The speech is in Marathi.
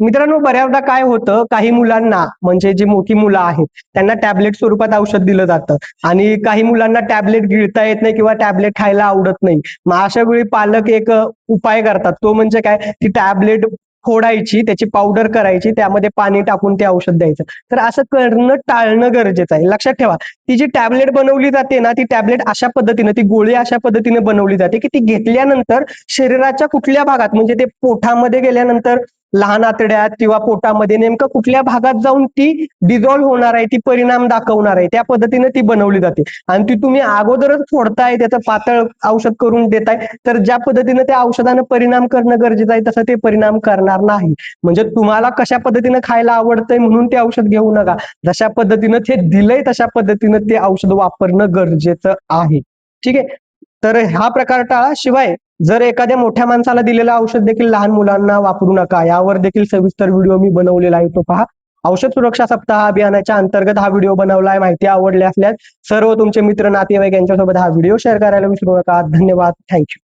मित्रांनो बऱ्याचदा काय होतं काही मुलांना म्हणजे जी मोठी मुलं आहेत त्यांना टॅबलेट स्वरूपात औषध दिलं जातं. आणि काही मुलांना टॅबलेट गिळता येत नाही किंवा टॅबलेट खायला आवडत नाही. मग अशा वेळी पालक एक उपाय करतात. तो म्हणजे काय? ती टॅबलेट फोडायची त्याची पावडर करायची त्यामध्ये पाणी टाकून ते औषध द्यायचं. तर असं करणं टाळणं गरजेचं आहे. लक्षात ठेवा ती जी टॅबलेट बनवली जाते ना ती टॅबलेट अशा पद्धतीने ती गोळी अशा पद्धतीने बनवली जाते की ती घेतल्यानंतर शरीराच्या कुठल्या भागात म्हणजे ते पोटामध्ये गेल्यानंतर लहान आतड्यात किंवा पोटामध्ये नेमकं कुठल्या भागात जाऊन ती डिझॉल्व्ह होणार आहे ती परिणाम दाखवणार आहे त्या पद्धतीने ती बनवली जाते. आणि ती तुम्ही अगोदरच फोडताय त्याचं पातळ औषध करून देताय तर ज्या पद्धतीने त्या औषधानं परिणाम करणं गरजेचं आहे तसं ते परिणाम करणार नाही. म्हणजे तुम्हाला कशा पद्धतीने खायला आवडतंय म्हणून ते औषध घेऊ नका. जशा पद्धतीनं ते दिलंय तशा पद्धतीनं ते औषध वापरणं गरजेचं आहे. ठीक आहे? तर हा प्रकार टाळा. शिवाय जर एखाद्या मोठ्या माणसाला दिलेलं औषध देखील लहान मुलांना वापरू नका यावर देखील सविस्तर व्हिडिओ मी बनवलेला आहे तो पहा. औषध सुरक्षा सप्ताह अभियानाच्या अंतर्गत हा व्हिडिओ बनवला आहे माहिती आवडली असल्यास सर्व तुमचे मित्र नातेवाईक यांच्यासोबत हा व्हिडिओ शेअर करायला विसरू नका. धन्यवाद. थँक्यू